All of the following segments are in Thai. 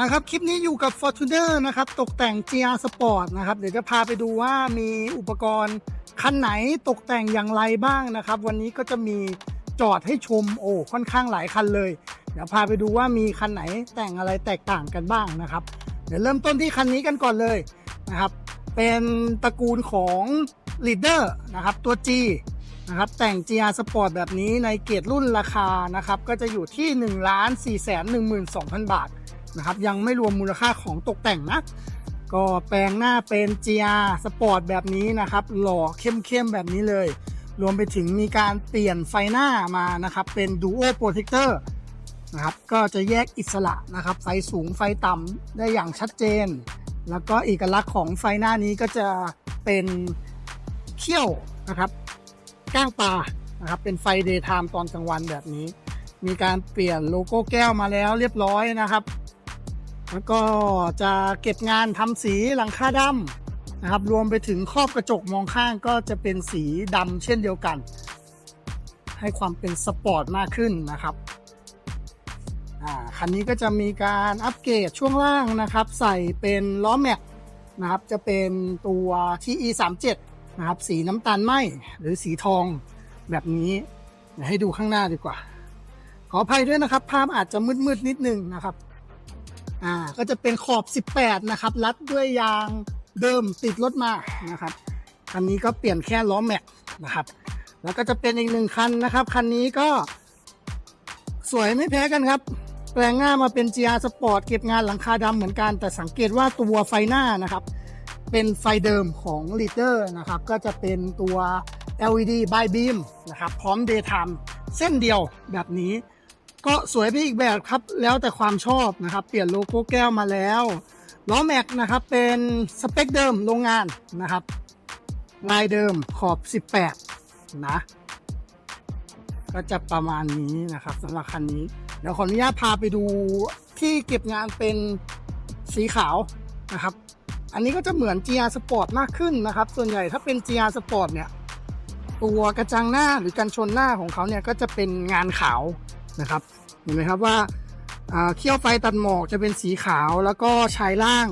นะครับ คลิปนี้อยู่กับ Fortuner นะครับ ตกแต่ง GR Sport นะครับ เดี๋ยวจะพาไปดูว่ามีอุปกรณ์คันไหนตกแต่งอย่างไรบ้างนะครับ วันนี้ก็จะมีจอดให้ชมโอ้ค่อนข้างหลายคันเลย เดี๋ยวพาไปดูว่ามีคันไหนแต่งอะไรแตกต่างกันบ้างนะครับ เดี๋ยวเริ่มต้นที่คันนี้กันก่อนเลยนะครับ เป็นตระกูลของ Leader นะครับ ตัว G นะครับแต่ง GR Sport แบบนี้ในเกียรดรุ่นราคานะครับ ก็จะอยู่ที่ 1 4 1 2 0 0 0 บาท นะครับ ยังไม่รวมมูลค่าของตกแต่งนะ ก็แปลงหน้าเป็น GR Sport แบบนี้นะครับ หล่อเข้มๆแบบนี้เลย รวมไปถึงมีการเปลี่ยนไฟหน้ามานะครับ เป็น Duo Protector นะครับ ก็จะแยกอิสระนะครับ ไฟสูงไฟต่ำได้อย่างชัดเจน แล้วก็เอกลักษณ์ของไฟหน้านี้ก็จะเป็นเขี้ยวนะครับก้างปลานะครับเป็นไฟเดย์ไทม์ตอนกลางวันแบบนี้ มีการเปลี่ยนโลโก้แก้วมาแล้วเรียบร้อยนะครับ แล้วก็จะเก็บงานทำสีหลังคาดำนะครับ รวมไปถึงครอบกระจกมองข้างก็จะเป็นสีดำเช่นเดียวกัน ให้ความเป็นสปอร์ตมากขึ้นนะครับคันนี้ก็จะมีการอัปเกรดช่วงล่างนะครับ ใส่เป็นล้อแม็กนะครับ จะเป็นตัว TE 3 7นะครับ สีน้ำตาลไหมหรือสีทองแบบนี้ให้ดูข้างหน้าดีกว่า ขออภัยด้วยนะครับ ภาพอาจจะมืดๆนิดนึงนะครับ อ่าก็จะเป็นขอบ 18 นะครับ รัดด้วยยางเดิมติดรถมานะครับคันนี้ก็เปลี่ยนแค่ล้อแม็กนะครับ แล้วก็จะเป็นอีกหนึ่งคันนะครับ คันนี้ก็สวยไม่แพ้กันครับ แปลงหน้ามาเป็น GR Sport เก็บงานหลังคาดำเหมือนกัน แต่สังเกตว่าตัวไฟหน้านะครับ เป็นไฟเดิมของ Leader นะครับ ก็จะเป็นตัว LED by beam นะครับ พร้อม daytime เส้นเดียวแบบนี้ ก็สวยไปอีกแบบครับ แล้วแต่ความชอบนะครับ เปลี่ยนโลโก้แก้วมาแล้วล้อแม็กนะครับ เป็นสเปคเดิมโรงงานนะครับ ลายเดิมขอบ 18 นะ ก็จะประมาณนี้นะครับสำหรับคันนี้ เดี๋ยวขออนุญาตพาไปดูที่เก็บงานเป็นสีขาวนะครับ อันนี้ก็จะเหมือน GR Sport มากขึ้นนะครับ ส่วนใหญ่ถ้าเป็น GR Sport เนี่ย ตัวกระจังหน้าหรือกันชนหน้าของเขาเนี่ยก็จะเป็นงานขาวนะครับ ห็นไหมครับว่าเขี้ยวไฟตัดหมอกจะเป็นสีขาว แล้วก็ชายล่าง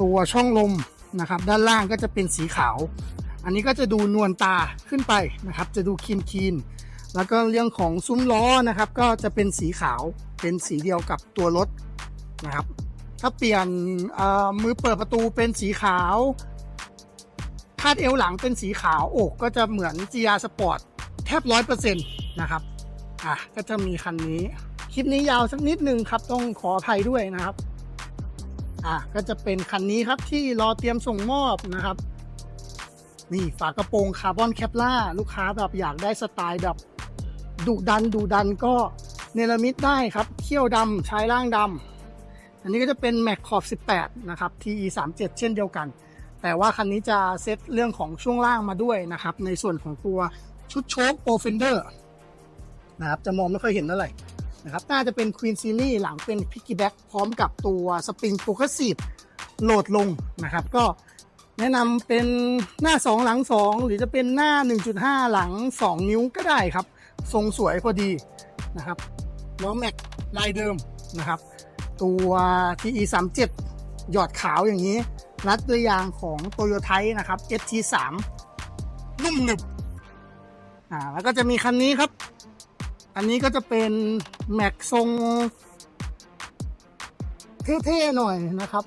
ตัวช่องลมนะครับ ด้านล่างก็จะเป็นสีขาว อันนี้ก็จะดูนวลตาขึ้นไปนะครับ จะดูคีนคีนแล้วก็เรื่องของซุ้มล้อนะครับ ก็จะเป็นสีขาวเป็นสีเดียวกับตัวรถนะครับ ถ้าเปลี่ยนมือเปิดประตูเป็นสีขาวคาดเอวหลังเป็นสีขาวอกก็จะเหมือน GR Sport แทบร้อยเปอร์เซ็นต์นะครับ อะ ก็จะมีคันนี้ คลิปนี้ยาวสักนิดหนึ่งครับ ต้องขออภัยด้วยนะครับ อะก็จะเป็นคันนี้ครับที่รอเตรียมส่งมอบนะครับ นี่ฝากระโปรงคาร์บอนแคปล่าลูกค้าแบบอยากได้สไตล์แบบดุดันดุดันก็เนรมิตได้ครับเขี้ยวดำชายล่างดำอันนี้ก็จะเป็นแม็กขอบ 18 นะครับ TE 3 7เช่นเดียวกัน แต่ว่าคันนี้จะเซตเรื่องของช่วงล่างมาด้วยนะครับ ในส่วนของตัวชุดโชคโปรเฟนเดอร์นะครับ จะมองไม่ค่อยเห็นเท่าไหร่ นะครับน่าจะเป็น Queen Series หลังเป็น Piggyback พร้อมกับตัวสปริงโ r ร g ซีฟโหลดลงนะครับ ก็แนะนำเป็นหน้า 2 หลัง 2 หรือจะเป็นหน้า 1.5 หลัง 2 นิ้วก็ได้ครับ ทรงสวยพอดีนะครับล้อแม็กลายเดิมนะครับ ตัว TE 3 7หยอดขาวอย่างนี้ รัดด้วยยางของโตโยไทนะครับ ST3 นุ่มหนึบอ่าแล้วก็จะมีคันนี้ครับ อันนี้ก็จะเป็นแม็กทรงเท่ๆหน่อยนะครับ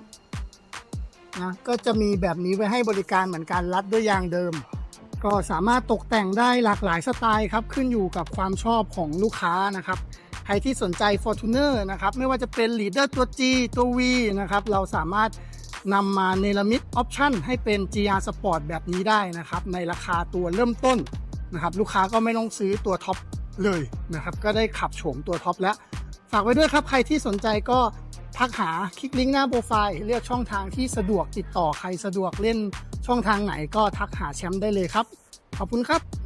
นะก็จะมีแบบนี้ไว้ให้บริการเหมือนกันรัดด้วยยางเดิม ก็สามารถตกแต่งได้หลากหลายสไตล์ครับ ขึ้นอยู่กับความชอบของลูกค้านะครับ ใครที่สนใจ Fortuner นะครับ ไม่ว่าจะเป็น Leader ตัว G ตัว V นะครับ เราสามารถนำมาเนรมิตออปชั่นให้เป็น GR Sport แบบนี้ได้นะครับ ในราคาตัวเริ่มต้นนะครับ ลูกค้าก็ไม่ต้องซื้อตัวท็อป เลยนะครับ ก็ได้ขับโฉมตัวท็อปแล้ว ฝากไว้ด้วยครับ ใครที่สนใจก็ทักหาคลิกลิงก์หน้าโปรไฟล์เลือกช่องทางที่สะดวกติดต่อใครสะดวกเล่นช่องทางไหนก็ทักหาแชมป์ได้เลยครับ ขอบคุณครับ